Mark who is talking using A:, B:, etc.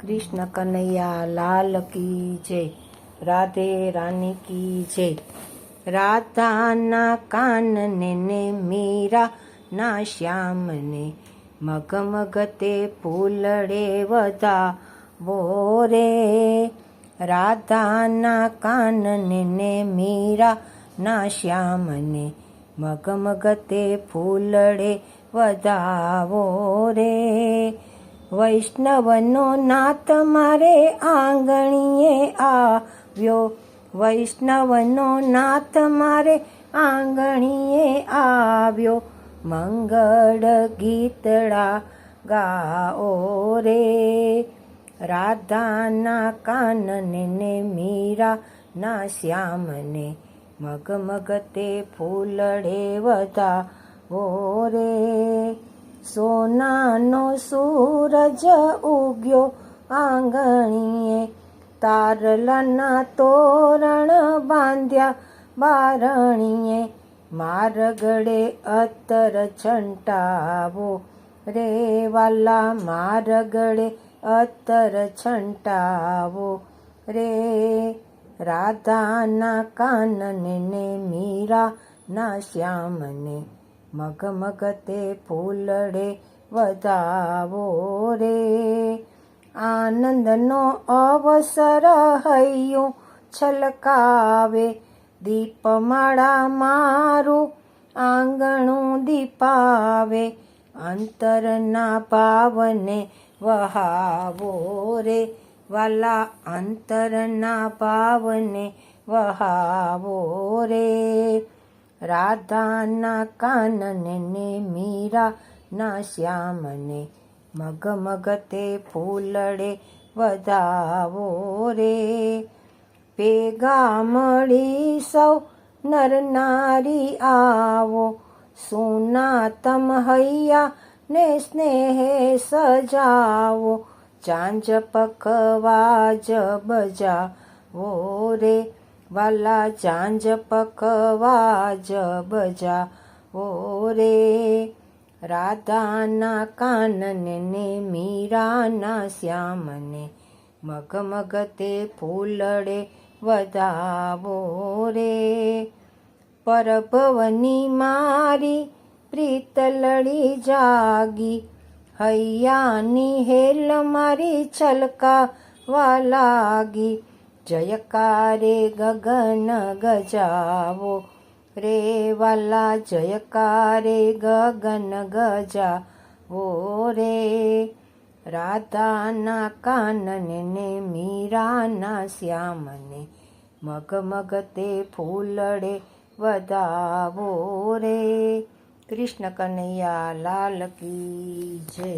A: કૃષ્ણ કનૈયા, લાલ કી જય, રાધે રાની કી જય. રાધાના કાનને ને મીરા, ના શ્યામને મગમગ તે ફૂલડે વધા બોરે રાધાના કાનને ને મીરા, ના શ્યામને મગમગ તે ફૂલડે વધાવો રે વૈષ્ણવનો નાથ મારે આંગણીએ આવ્યો. વૈષ્ણવનો નાથ મારે આંગણીએ આવ્યો. મંગળ ગીતડા ગાઓ રે. રાધાના કાનને મીરા ના શ્યામને મગમગ તે ફૂલડે બધા રે. સોનાનો સૂરજ ઉગ્યો આંગણીએ. તારલાના તોરણ બાંધ્યા બારણીએ. મારગડે અત્તર છંટાવો રે વાલા, મારગડે અત્તર છંટાવો રે. રાધાના કાનને ને મીરા ના શ્યામને મગમગ તે ફૂલડે વધાવો રે. આનંદનો અવસર હૈયું છલકાવે. દીપમાળા મારું આંગણું દીપાવે. અંતરના ભાવને વહાવો રે. વાલા અંતરના ભાવને વહાવો રે. રાધાના કાનને મીરા ના શ્યામને મગમગ તે ફૂલડે વધાવો રે. ભેગા મળી સૌ નર નારી આવો. સુના તમ હૈયા ને સ્નેહે સજાવો. ચાંજ પકવાજ બજાવો રે. વાલા, ચાંજ પકવાજ બજાવો રે. રાધાના કાનને ને મીરાના શ્યામને મગમગ તે ફૂલડે વધાવો રે. પરભવની મારી પ્રીત લડી જાગી, હૈયાની હેલ મારી છલકાવા લાગી. જયકારે ગગન ગજાવો રે વાલા જયકારે ગગન ગજાવો રે રાધાના કાનને ને મીરાના શ્યામને મગમગ તે ફૂલડે વધાવો રે કૃષ્ણ કનૈયા લાલ કી જય